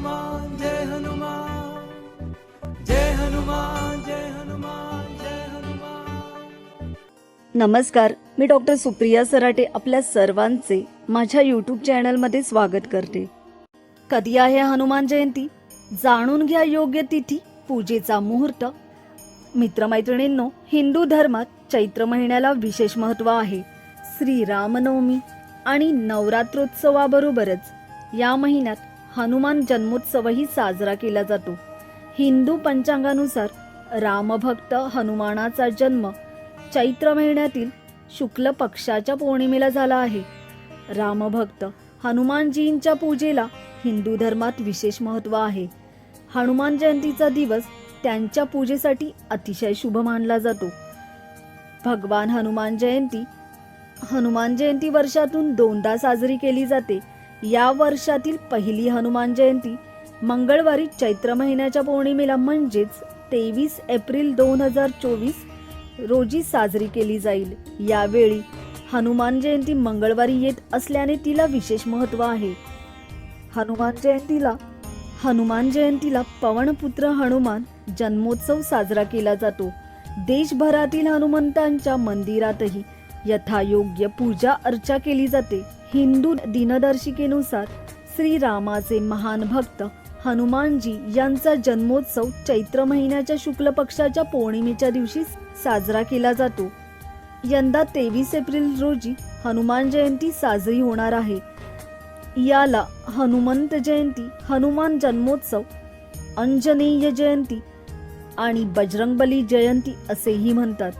हनुमान जय हनुमान जय हनुमान जय हनुमान जय हनुमान. नमस्कार मी डॉक्टर सुप्रिया सराटे आपल्या सर्वांचे माझ्या यूट्यूब चॅनलमध्ये स्वागत करते. कधी आहे हनुमान जयंती? जाणून घ्या योग्य तिथी पूजेचा मुहूर्त. मित्रमैत्रिणींनो हिंदू धर्मात चैत्र महिन्याला विशेष महत्त्व आहे. श्री रामनवमी आणि नवरात्रोत्सवाबरोबरच या महिन्यात हनुमान जन्मोत्सवही साजरा केला जातो. हिंदू पंचांगानुसार रामभक्त हनुमानाचा जन्म चैत्र महिन्यातील शुक्ल पक्षाच्या पौर्णिमेला झाला आहे. रामभक्त हनुमानजींच्या पूजेला हिंदू धर्मात विशेष महत्त्व आहे. हनुमान जयंतीचा दिवस त्यांच्या पूजेसाठी अतिशय शुभ मानला जातो. भगवान हनुमान जयंती हनुमान जयंती वर्षातून दोनदा साजरी केली जाते. या वर्षातील पहिली हनुमान जयंती मंगळवारी चैत्र महिन्याच्या पौर्णिमेला म्हणजेच तेवीस एप्रिल दोन हजार चोवीस रोजी साजरी केली जाईल. यावेळी हनुमान जयंती मंगळवारी येत असल्याने तिला विशेष महत्त्व आहे. हनुमान जयंतीला हनुमान जयंतीला पवनपुत्र हनुमान जन्मोत्सव साजरा केला जातो. देशभरातील हनुमंतांच्या मंदिरातही यथायोग्य पूजा अर्चा केली जाते. हिंदू दिनदर्शिकेनुसार श्रीरामाचे महान भक्त हनुमानजी यांचा जन्मोत्सव चैत्र महिन्याच्या शुक्ल पक्षाच्या पौर्णिमेच्या दिवशी साजरा केला जातो. यंदा तेवीस एप्रिल रोजी हनुमान जयंती साजरी होणार आहे. याला हनुमंत जयंती हनुमान जन्मोत्सव अंजनेय जयंती आणि बजरंगबली जयंती असेही म्हणतात.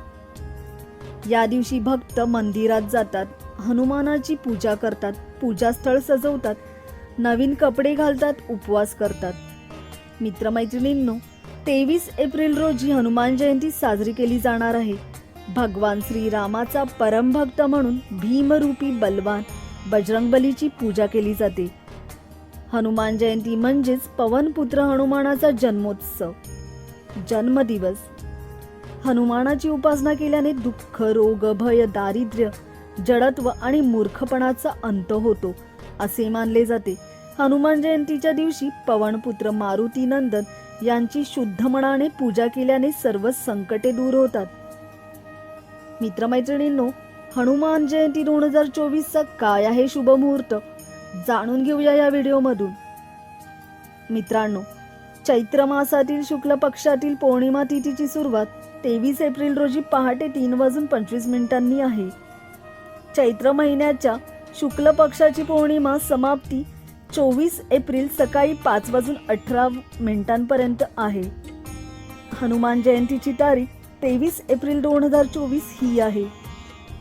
या दिवशी भक्त मंदिरात जातात. हनुमानाची पूजा करतात पूजास्थळ सजवतात नवीन कपडे घालतात उपवास करतात. मित्रमैत्रिणींनो तेवीस एप्रिल रोजी हनुमान जयंती साजरी केली जाणार आहे. भगवान श्रीरामाचा परमभक्त म्हणून भीमरूपी बलवान बजरंगबलीची पूजा केली जाते. हनुमान जयंती म्हणजेच पवनपुत्र हनुमानाचा जन्मोत्सव. जन्मदिवस. हनुमानाची उपासना केल्याने दुःख रोग भय दारिद्र्य जडत्व आणि मूर्खपणाचा अंत होतो असे मानले जाते. हनुमान जयंतीच्या दिवशी पवनपुत्र मारुती नंदन यांची शुद्ध मनाने पूजा केल्याने सर्व संकटे दूर होतात. मित्रमैत्रिणींनो हनुमान जयंती दोन हजार चोवीसचा काय आहे शुभ मुहूर्त? जाणून घेऊया या व्हिडिओमधून. मित्रांनो चैत्र मासातील शुक्ल पक्षातील पौर्णिमा तिथीची सुरुवात तेवीस एप्रिल रोजी पहाटे तीन वाजून पंचवीस मिनिटांनी आहे. चैत्र महिन्याच्या शुक्ल पक्षाची पौर्णिमा समाप्ती चोवीस एप्रिल सकाळी पाच वाजून अठरा मिनिटांपर्यंत आहे. हनुमान जयंतीची तारीख तेवीस एप्रिल दोन हजार चोवीस ही आहे.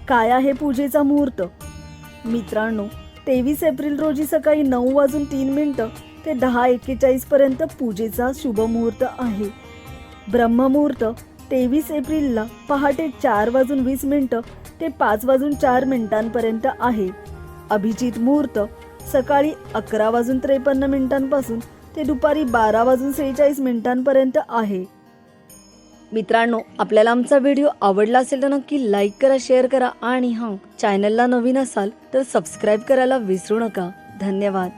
काय आहे पूजेचा मुहूर्त? मित्रांनो तेवीस एप्रिल रोजी सकाळी नऊ वाजून तीन मिनटं ते दहा एक्केचाळीस पर्यंत पूजेचा शुभ मुहूर्त आहे. ब्रह्ममुहूर्त तेवीस एप्रिलला पहाटे चार वाजून वीस मिनटं ते पाच वाजून चार मिनिटांपर्यंत आहे. अभिजित मुहूर्त सकाळी अकरा वाजून त्रेपन्न मिनिटांपासून ते दुपारी बारा वाजून सेहेचाळीस मिनिटांपर्यंत आहे. मित्रांनो आपल्याला आमचा व्हिडिओ आवडला असेल तर नक्की लाईक करा शेअर करा आणि हां चॅनलला नवीन असाल तर सबस्क्राईब करायला विसरू नका. धन्यवाद.